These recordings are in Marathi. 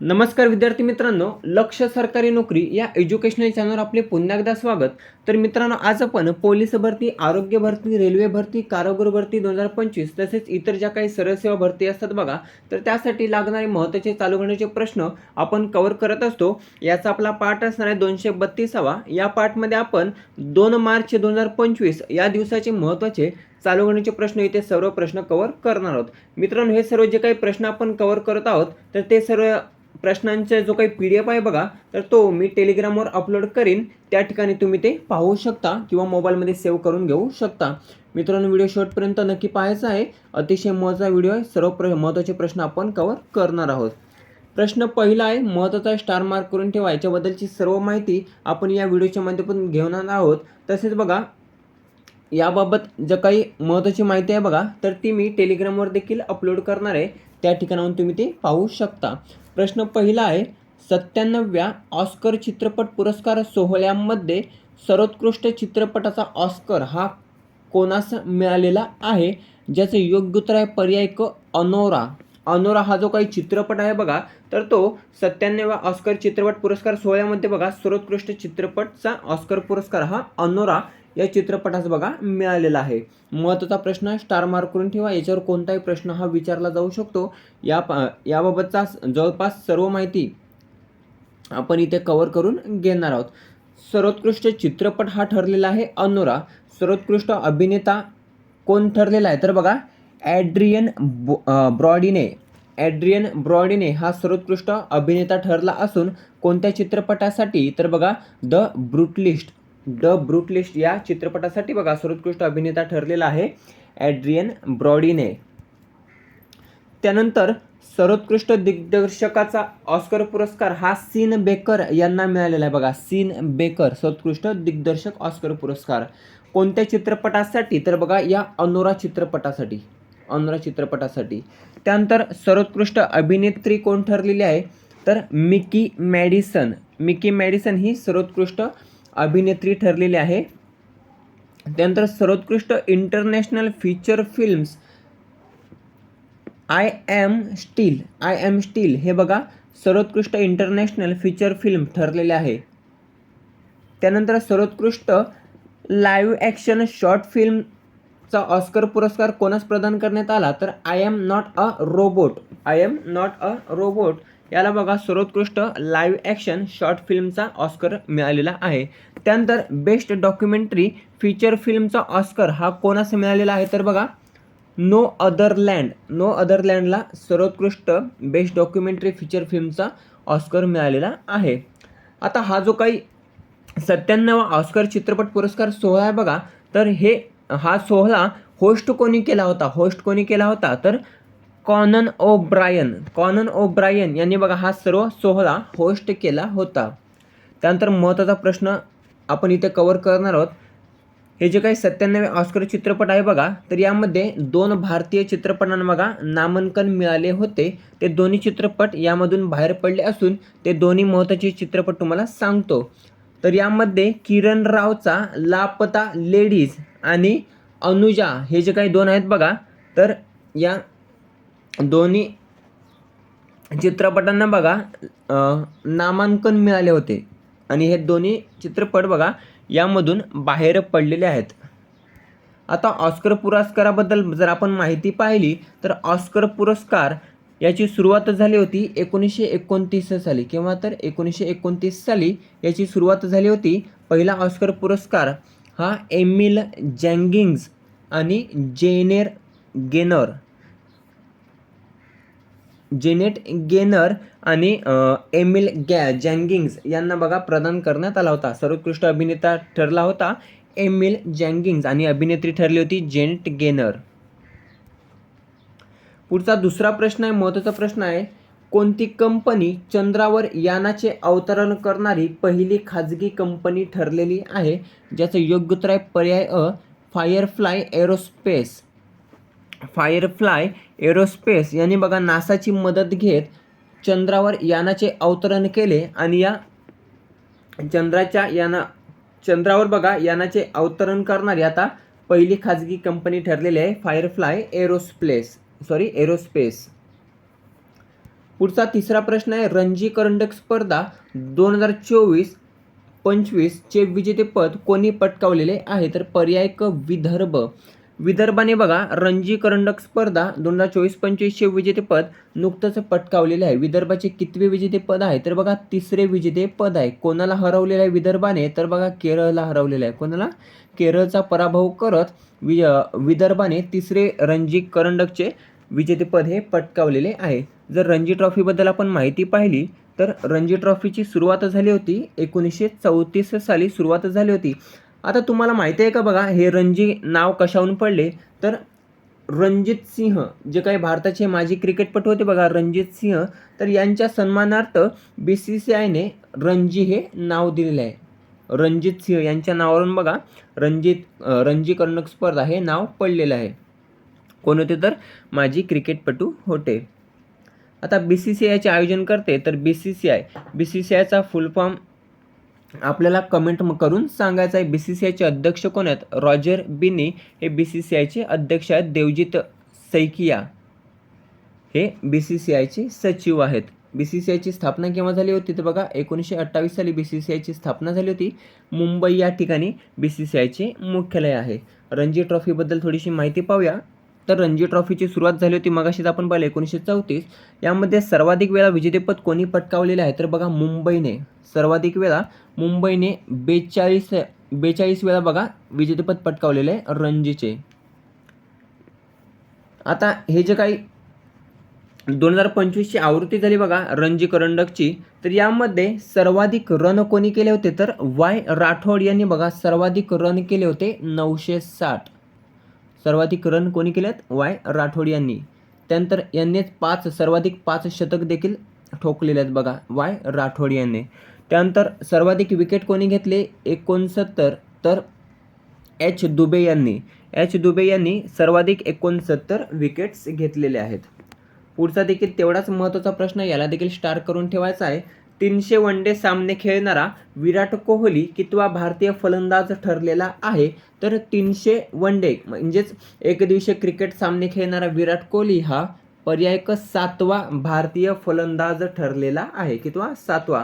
नमस्कार विद्यार्थी मित्रांनो लक्ष सरकारी नोकरी या एज्युकेशनल चॅनलवर आपले पुन्हा एकदा स्वागत. तर मित्रांनो आज आपण पोलीस भरती आरोग्य भरती रेल्वे भरती कारागृह भरती दोन हजार पंचवीस तसेच इतर ज्या काही सरळ सेवा भरती असतात बघा तर त्यासाठी लागणारे महत्त्वाचे चालू घडण्याचे प्रश्न आपण कवर करत असतो. याचा आपला पाठ असणार आहे दोनशे बत्तीसावा. या पाठमध्ये आपण दोन मार्च दोन हजार पंचवीस या दिवसाचे महत्त्वाचे चालू घडण्याचे प्रश्न इथे सर्व प्रश्न कवर करणार आहोत. मित्रांनो हे सर्व जे काही प्रश्न आपण कव्हर करत आहोत तर ते सर्व प्रश्नांचा जो काही पी डी एफ आहे बघा तर तो मी टेलिग्रामवर अपलोड करीन. त्या ठिकाणी तुम्ही ते पाहू शकता किंवा मोबाईलमध्ये सेव्ह करून घेऊ शकता. मित्रांनो व्हिडिओ शेवटपर्यंत नक्की पाहायचा आहे. अतिशय महत्त्वाचा व्हिडिओ आहे. सर्व प्र महत्त्वाचे प्रश्न आपण कवर करणार आहोत. प्रश्न पहिला आहे महत्त्वाचा स्टार मार्क करून ठेवा. याच्याबद्दलची सर्व माहिती आपण या व्हिडिओच्या माध्यमातून घेणार आहोत. तसेच बघा याबाबत जर काही महत्त्वाची माहिती आहे बघा तर ती मी टेलिग्रामवर देखील अपलोड करणार आहे. त्या ठिकाणाहून तुम्ही ती पाहू शकता. प्रश्न पहिला आहे सत्त्याण्णव्या ऑस्कर चित्रपट पुरस्कार सोहळ्यामध्ये सर्वोत्कृष्ट चित्रपटाचा ऑस्कर हा कोणास मिळालेला आहे? ज्याचं योग्य उत्तर आहे पर्याय क अनोरा. अनोरा हा जो काही चित्रपट आहे बघा तर तो सत्त्याण्णव्या ऑस्कर चित्रपट पुरस्कार सोहळ्यामध्ये बघा सर्वोत्कृष्ट चित्रपटचा ऑस्कर पुरस्कार हा अनोरा. या चित्रपटास बघा मिळालेला आहे. महत्त्वाचा प्रश्न स्टार मार्क करून ठेवा. याच्यावर कोणताही प्रश्न हा विचारला जाऊ शकतो. या पा याबाबतचा जवळपास सर्व माहिती आपण इथे कवर करून घेणार आहोत. सर्वोत्कृष्ट चित्रपट हा ठरलेला आहे अनोरा. सर्वोत्कृष्ट अभिनेता कोण ठरलेला आहे? तर बघा ॲड्रियन ब्रॉडीने ॲड्रियन ब्रॉडीने हा सर्वोत्कृष्ट अभिनेता ठरला असून कोणत्या चित्रपटासाठी? तर बघा द ब्रुटलिस्ट द ब्रुटलिस्ट या चित्रपटासाठी बघा सर्वोत्कृष्ट अभिनेता ठरलेला आहे ॲड्रियन ब्रॉडीने. त्यानंतर सर्वोत्कृष्ट दिग्दर्शकाचा ऑस्कर पुरस्कार हा सीन बेकर यांना मिळालेला आहे बघा सीन बेकर सर्वोत्कृष्ट दिग्दर्शक ऑस्कर पुरस्कार. कोणत्या चित्रपटासाठी? तर बघा या अनोरा चित्रपटासाठी अनोरा चित्रपटासाठी. त्यानंतर सर्वोत्कृष्ट अभिनेत्री कोण ठरलेली आहे? तर मिकी मॅडिसन. मिकी मॅडिसन ही सर्वोत्कृष्ट अभिनेत्री ठरलेली आहे. त्यानंतर सर्वोत्कृष्ट international feature films I am still I am still हे बघा सर्वोत्कृष्ट इंटरनॅशनल फीचर फिल्म ठरलेले आहे. त्यानंतर सर्वोत्कृष्ट लाईव्ह ॲक्शन शॉर्ट फिल्मचा ऑस्कर पुरस्कार कोणास प्रदान करण्यात आला? तर I am not a robot I am not a robot याला बघा सर्वोत्कृष्ट लाईव्ह ॲक्शन शॉर्ट फिल्मचा ऑस्कर मिळालेला आहे. त्यानंतर बेस्ट डॉक्युमेंटरी फीचर फिल्मचा ऑस्कर हा कोणास मिळालेला आहे? तर बघा no other land no other लँडला सर्वोत्कृष्ट बेस्ट डॉक्युमेंटरी फीचर फिल्मचा ऑस्कर मिळालेला आहे. आता हा जो काही सत्त्याण्णव ऑस्कर चित्रपट पुरस्कार सोहळा आहे बघा तर हे हा सोहळा होस्ट कोणी केला होता? होस्ट कोणी केला होता? तर Conan O'Brien Conan O'Brien यांनी बघा हा सर्व सोहळा होस्ट केला होता. त्यानंतर महत्त्वाचा प्रश्न आपण इथे कवर करणार आहोत. हे जे काही सत्त्याण्णवे ऑस्कर चित्रपट आहे बघा तर यामध्ये दोन भारतीय चित्रपटांना बघा नामांकन मिळाले होते. ते दोन्ही चित्रपट यामधून बाहेर पडले असून ते दोन्ही महत्त्वाचे चित्रपट तुम्हाला सांगतो. तर यामध्ये किरण रावचा लापता लेडीज आणि अनुजा हे जे काही दोन आहेत बघा तर या दोन्ही चित्रपटांना बघा नामांकन मिळाले होते. आणि हे दोन्ही चित्रपट बघा यामधून बाहेर पडलेले आहेत. आता ऑस्कर पुरस्काराबद्दल जर आपण माहिती पाहिली तर ऑस्कर पुरस्कार याची सुरुवात झाली होती एकोणीसशे एकोणतीस साली किंवा तर एकोणीसशे एकोणतीस साली याची सुरुवात झाली होती. पहिला ऑस्कर पुरस्कार हा एमिल जँगिंग्ज आणि जेनेर गेनर जेनेट गेनर आणि एमिल गॅ जँगिंग्स यांना बघा प्रदान करण्यात आला होता. सर्वोत्कृष्ट अभिनेता ठरला होता एमिल जँगिंग्स आणि अभिनेत्री ठरली होती जेनेट गेनर. पुढचा दुसरा प्रश्न आहे महत्त्वाचा प्रश्न आहे कोणती कंपनी चंद्रावर यानाचे अवतरण करणारी पहिली खाजगी कंपनी ठरलेली आहे? ज्याचं योग्य उत्तर आहे पर्याय अ फायरफ्लाय एरोस्पेस फायरफ्लाय एरोस्पेस यांनी बघा नासाची मदत घेत चंद्रावर यानाचे अवतरण केले आणि या चंद्राच्या याना चंद्रावर बघा यानाचे अवतरण करणारी आता पहिली खाजगी कंपनी ठरलेली आहे फायरफ्लाय एरोस्प्लेस सॉरी एरोस्पेस. पुढचा तिसरा प्रश्न आहे रणजी करंडक स्पर्धा दोन हजार चोवीस पंचवीसचे विजेतेपद कोणी पटकावलेले आहे? तर पर्याय क विदर्भ. विदर्भाने बघा रणजी करंडक स्पर्धा दोन हजार चोवीस पंचवीसचे विजेतेपद नुकतंच पटकावलेले आहे. विदर्भाचे कितवे विजेतेपद आहे? तर बघा तिसरे विजेतेपद आहे. कोणाला हरवलेलं आहे विदर्भाने? तर बघा केरळला हरवलेलं आहे. कोणाला? केरळचा पराभव करत वि विदर्भाने तिसरे रणजी करंडकचे विजेतेपद हे पटकावलेले आहे. जर रणजी ट्रॉफीबद्दल आपण माहिती पाहिली तर रणजी ट्रॉफीची सुरुवात झाली होती एकोणीसशे चौतीस साली सुरुवात झाली होती. आता तुम्हाला माहिती आहे का बघा हे रणजी नाव कशाहून पडले? तर रणजित सिंह जे काही भारताचे माजी क्रिकेटपटू होते बघा रणजित सिंह तर यांच्या सन्मानार्थ बी सी सी आयने रणजी हे नाव दिलेलं आहे. रणजित सिंह यांच्या नावावरून बघा रणजित रणजी कर्णक स्पर्धा हे नाव पडलेलं आहे. कोण होते तर? माजी क्रिकेटपटू होते. आता बी सी सी आयचे आयोजन करते तर B C C I B C C आयचा फुल फॉर्म आपल्याला कमेंट करून सांगायचं आहे बी सी सी आयचे अध्यक्ष कोण आहेत? Roger Binny. हे बी सी सी आयचे अध्यक्ष आहेत देवजित सैकिया. हे बी सी सी आयचे सचिव आहेत. बी सी सी आयची स्थापना केव्हा झाली होती? तर बघा एकोणीसशे अठ्ठावीस साली बी सी सी आयची स्थापना झाली होती. मुंबई या ठिकाणी बी सी सी आयचे मुख्यालय आहे. रणजी ट्रॉफीबद्दल थोडीशी माहिती पाहूया. तर रणजी ट्रॉफीची सुरुवात झाली होती मगाशीच आपण पाहिलं एकोणीसशे चौतीस. यामध्ये सर्वाधिक वेळा विजेतेपद कोणी पटकावलेले आहे? तर बघा मुंबईने. सर्वाधिक वेळा मुंबईने बेचाळीस बेचाळीस वेळा बघा विजेतेपद पटकावलेले आहे रणजीचे. आता हे जे काही दोन हजार पंचवीसची आवृत्ती झाली बघा रणजी करंडकची. तर यामध्ये सर्वाधिक रन कोणी केले होते? तर वाय राठोड यांनी बघा सर्वाधिक रन केले होते नऊशे साठ. सर्वाधिक रन कोणी केलेत? वाय. राठोड यांनी. त्यानंतर यांनीच पाच सर्वाधिक पाच शतक देखील ठोकलेले आहेत बघा. वाय. राठोड यांनी. त्यानंतर सर्वाधिक विकेट कोणी घेतले? एकोणसत्तर. तर एच. दुबे यांनी. एच. दुबे यांनी सर्वाधिक एकोणसत्तर विकेट्स घेतलेले आहेत. पुढचा देखील तेवढाच महत्त्वाचा प्रश्न याला देखील स्टार करून ठेवायचा आहे. तीनशे वन डे सामने खेळणारा विराट कोहली कितवा भारतीय फलंदाज ठरलेला आहे तर तीनशे वन डे म्हणजेच एकदिवसीय क्रिकेट सामने खेळणारा विराट कोहली हा पर्याय क सातवा भारतीय फलंदाज ठरलेला आहे कितवा? सातवा.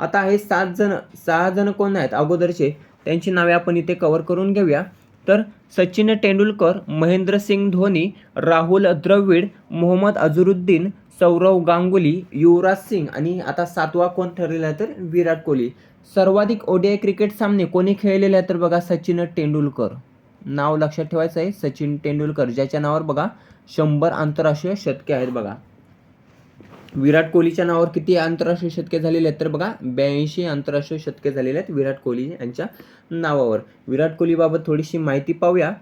आता हे सात जण सहा जण कोण आहेत अगोदरचे? त्यांची नावे आपण इथे कव्हर करून घेऊया. तर सचिन तेंडुलकर महेंद्रसिंग धोनी राहुल द्रविड मोहम्मद अझरुद्दीन सौरव गांगुली युवराज सिंग आणि आता सातवा कोण ठरलेला तर विराट कोहली. सर्वाधिक ओडीआय क्रिकेट सामने कोणी खेळलेले आहेत तर बघा सचिन तेंडुलकर. नाव लक्षात ठेवायचं आहे सचिन तेंडुलकर ज्याच्या नावावर बघा शंभर आंतरराष्ट्रीय शतके आहेत बघा. विराट कोहलीच्या नावावर किती आंतरराष्ट्रीय शतके झालेले आहेत तर बघा ब्याऐंशी आंतरराष्ट्रीय शतके झालेले आहेत विराट कोहली यांच्या नावावर. विराट कोहलीबाबत थोडीशी माहिती पाहूया.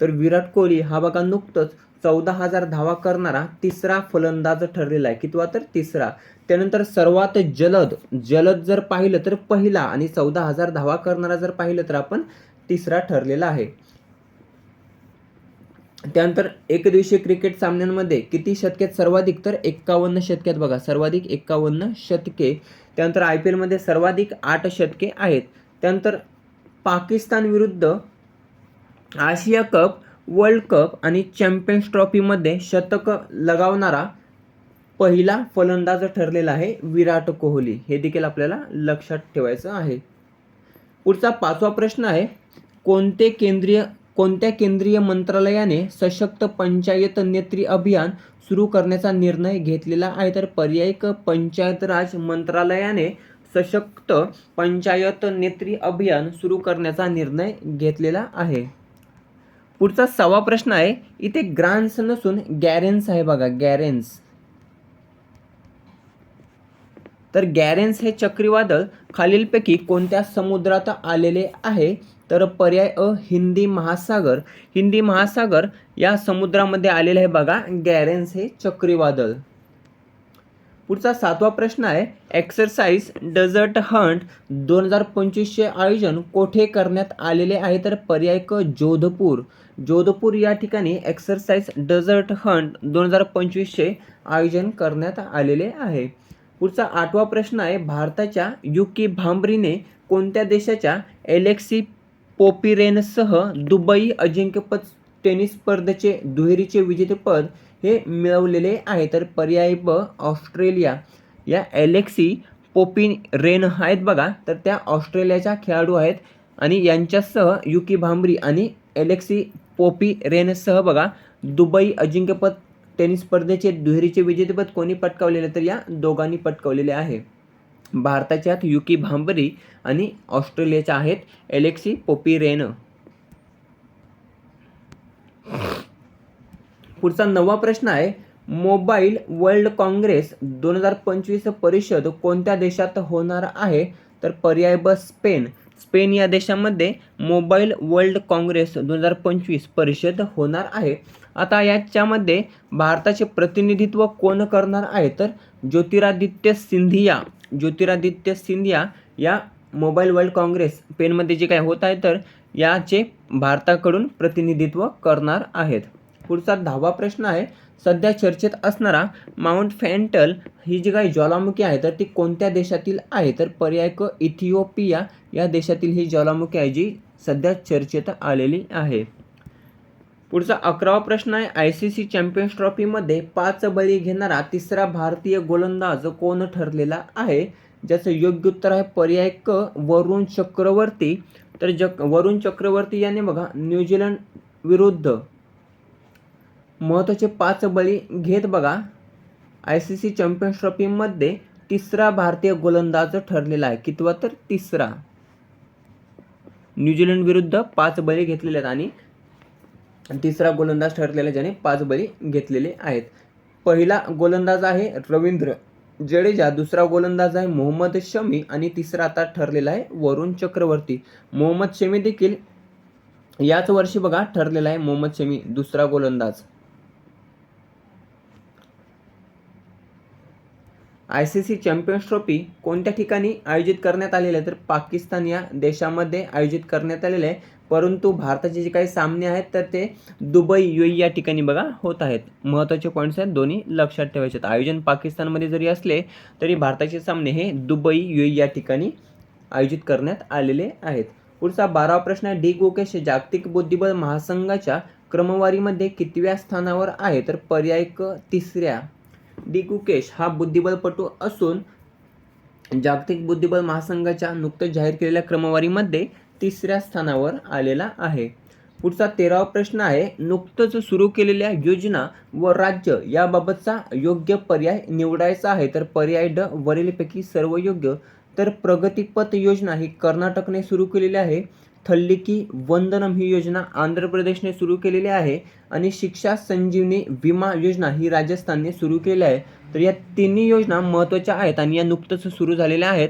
तर विराट कोहली हा बघा नुकतंच चौदा हजार धावा करणारा तिसरा फलंदाज ठरलेला आहे किंवा तर तिसरा. त्यानंतर सर्वात जलद जलद जर पाहिलं तर पहिला आणि चौदा हजार धावा करणारा जर पाहिलं तर आपण तिसरा ठरलेला आहे. त्यानंतर एकदिवसीय क्रिकेट सामन्यांमध्ये किती शतकेत सर्वाधिक तर एक्कावन्न शतकेत बघा. सर्वाधिक एक्कावन्न शतके. त्यानंतर आय पी एलमध्ये सर्वाधिक आठ शतके आहेत. त्यानंतर पाकिस्तान विरुद्ध आशिया कप वर्ल्ड कप आणि चॅम्पियन्स ट्रॉफीमध्ये शतक लगावणारा पहिला फलंदाज ठरलेला आहे विराट कोहली. हे देखील आपल्याला लक्षात ठेवायचं आहे. पुढचा पाचवा प्रश्न आहे कोणते केंद्रीय कोणत्या केंद्रीय मंत्रालयाने सशक्त पंचायत नेत्री अभियान सुरू करण्याचा निर्णय घेतलेला आहे? तर पर्यायिक पंचायत राज मंत्रालयाने सशक्त पंचायत नेत्री अभियान सुरू करण्याचा निर्णय घेतलेला आहे. पुढचा सहावा प्रश्न आहे. इथे ग्रान्स नसून गॅरेन्स आहे बघा गॅरेन्स तर गॅरेन्स हे चक्रीवादळ खालीलपैकी कोणत्या समुद्रात आलेले आहे? तर पर्याय अ हिंदी महासागर. हिंदी महासागर या समुद्रामध्ये आलेलं आहे बघा गॅरेन्स हे चक्रीवादळ. पुढचा सातवा प्रश्न आहे एक्सरसाइज डझर्ट हंट दोन हजार पंचवीसचे आयोजन कोठे करण्यात आलेले आहे? तर पर्याय क जोधपूर. जोधपूर या ठिकाणी एक्सरसाइज डझर्ट हंट दोन हजार पंचवीसचे आयोजन करण्यात आलेले आहे. पुढचा आठवा प्रश्न आहे भारताच्या युकी भांबरीने कोणत्या देशाच्या एलेक्सी पोपिरेनसह दुबई अजिंक्यपद टेनिस स्पर्धेचे दुहेरीचे विजेतेपद हे मिळवलेले आहे. तर पर्याय ब ऑस्ट्रेलिया. या एलेक्सी पोपिन रेन आहेत बघा. तर त्या ऑस्ट्रेलियाच्या खेळाडू आहेत. आणि यांच्यासह युकी भांबरी आणि एलेक्सी पोपी रेनसह बघा. दुबई अजिंक्यपद टेनिस स्पर्धेचे दुहेरीचे विजेतेपद कोणी पटकावलेले तर या दोघांनी पटकावलेले आहे. भारताच्या युकी भांबरी आणि ऑस्ट्रेलियाच्या आहेत एलेक्सी पोपी रेन. पुढचा नववा प्रश्न आहे मोबाईल वर्ल्ड काँग्रेस दोन हजार पंचवीस परिषद कोणत्या देशात होणार आहे? तर पर्याय ब स्पेन. स्पेन या देशामध्ये मोबाईल वर्ल्ड काँग्रेस दोन हजार पंचवीस परिषद होणार आहे. आता याच्यामध्ये भारताचे प्रतिनिधित्व कोण करणार आहे? तर ज्योतिरादित्य सिंधिया. ज्योतिरादित्य सिंधिया या मोबाईल वर्ल्ड काँग्रेस पेनमध्ये जे काय होत आहे तर याचे भारताकडून प्रतिनिधित्व करणार आहेत. पुढचा दहावा प्रश्न आहे. सध्या चर्चेत असणारा माउंट फॅन्टल ही जी काही ज्वालामुखी आहे तर ती कोणत्या देशातील आहे? तर पर्याय क इथिओपिया या देशातील ही ज्वालामुखी आहे जी सध्या चर्चेत आलेली आहे. पुढचा अकरावा प्रश्न आहे. आय सी सी चॅम्पियन्स ट्रॉफीमध्ये पाच बळी घेणारा तिसरा भारतीय गोलंदाज कोण ठरलेला आहे? ज्याचं योग्य उत्तर आहे पर्याय क वरुण चक्रवर्ती. तर जक वरुण चक्रवर्ती याने बघा न्यूझीलंड विरुद्ध महत्त्वाचे पाच बळी घेत बघा. आय सी सी चॅम्पियन्स ट्रॉफीमध्ये तिसरा भारतीय गोलंदाज ठरलेला आहे. कितवा तर तिसरा. न्यूझीलंड विरुद्ध पाच बळी घेतलेले आहेत आणि तिसरा गोलंदाज ठरलेला आहे, ज्याने पाच बळी घेतलेले आहेत. पहिला गोलंदाज आहे रवींद्र जडेजा दुसरा गोलंदाज आहे मोहम्मद शमी आणि तिसरा आता ठरलेला आहे वरुण चक्रवर्ती. मोहम्मद शमी देखील याच वर्षी बघा ठरलेला आहे मोहम्मद शमी दुसरा गोलंदाज. I C C champions trophy कोणत्या ठिकाणी आयोजित करण्यात आलेले आहे? तर पाकिस्तान या देशामध्ये आयोजित करण्यात आलेले आहे. परंतु भारताचे जे काही सामने आहेत तर ते दुबई यू या ठिकाणी बघा होत आहेत. महत्त्वाचे पॉईंट्स आहेत दोन्ही लक्षात ठेवायचे आहेत. आयोजन पाकिस्तानमध्ये जरी असले तरी भारताचे सामने हे दुबई यू या ठिकाणी आयोजित करण्यात आलेले आहेत. पुढचा बारावा प्रश्न आहे डी गोकेश जागतिक बुद्धिबळ महासंघाच्या क्रमवारीमध्ये कितव्या स्थानावर आहे? तर पर्याय क तिसऱ्या. डी गुकेश हा बुद्धिबळपटू असून जागतिक बुद्धिबळ महासंघाच्या नुकतंच जाहीर केलेल्या क्रमवारीमध्ये तिसऱ्या स्थानावर आलेला आहे. पुढचा तेरावा प्रश्न आहे नुकतंच सुरू केलेल्या योजना व राज्य याबाबतचा योग्य पर्याय निवडायचा आहे. तर पर्याय ड वरीलपैकी सर्व योग्य. तर प्रगतीपथ योजना ही कर्नाटकने सुरू केलेली आहे. थल्लिकी वंदनम ही योजना आंध्र प्रदेशने सुरू केलेली आहे आणि शिक्षा संजीवनी विमा योजना ही राजस्थानने सुरू केली आहे. तर या तिन्ही योजना महत्त्वाच्या आहेत आणि या नुकतंच सुरू झालेल्या आहेत.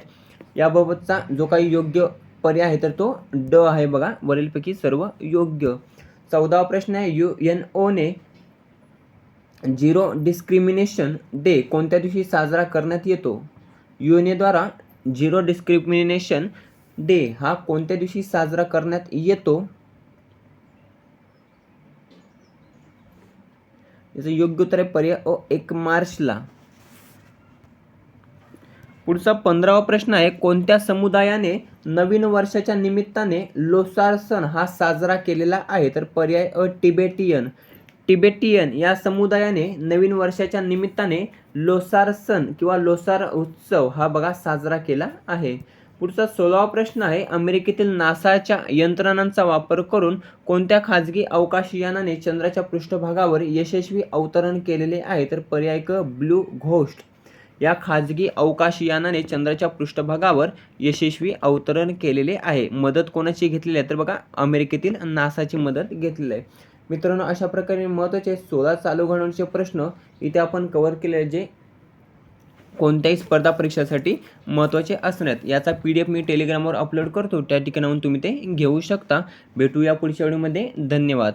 याबाबतचा जो काही योग्य पर्याय आहे तर तो ड आहे बघा. वरीलपैकी सर्व योग्य. चौदावा प्रश्न आहे. यू एन ओने झिरो डिस्क्रिमिनेशन डे कोणत्या दिवशी साजरा करण्यात येतो? यू झिरो डिस्क्रिमिनेशन डे हा कोणत्या दिवशी साजरा करण्यात येतो? याचं योग्य उत्तर आहे पर्याय ओ एक मार्चला. पुढचा पंधरावा प्रश्न आहे कोणत्या समुदायाने नवीन वर्षाच्या निमित्ताने लोसार सण हा साजरा केलेला आहे? तर पर्याय अ टिबेटियन. टिबेटियन या समुदायाने नवीन वर्षाच्या निमित्ताने लोसार सण किंवा लोसार उत्सव हा बघा साजरा केला आहे. पुढचा सोळावा प्रश्न आहे अमेरिकेतील नासाच्या यंत्रणांचा वापर करून कोणत्या खाजगी अवकाशयानाने चंद्राच्या पृष्ठभागावर यशस्वी अवतरण केलेले आहे? तर पर्याय क ब्लू घोस्ट. या खाजगी अवकाशयानाने चंद्राच्या पृष्ठभागावर यशस्वी अवतरण केलेले आहे. मदत कोणाची घेतलेली आहे? तर बघा अमेरिकेतील नासाची मदत घेतलेली आहे. मित्रांनो अशा प्रकारे महत्त्वाचे सोळा चालू घडवण्याचे प्रश्न इथे आपण कव्हर केले जे कोणत्याही स्पर्धा परीक्षेसाठी महत्त्वाचे असण्यात याचा पी डी एफ मी टेलिग्रामवर अपलोड करतो. त्या ठिकाणाहून तुम्ही ते घेऊ शकता. भेटूया पुढच्या व्हिडिओमध्ये. धन्यवाद.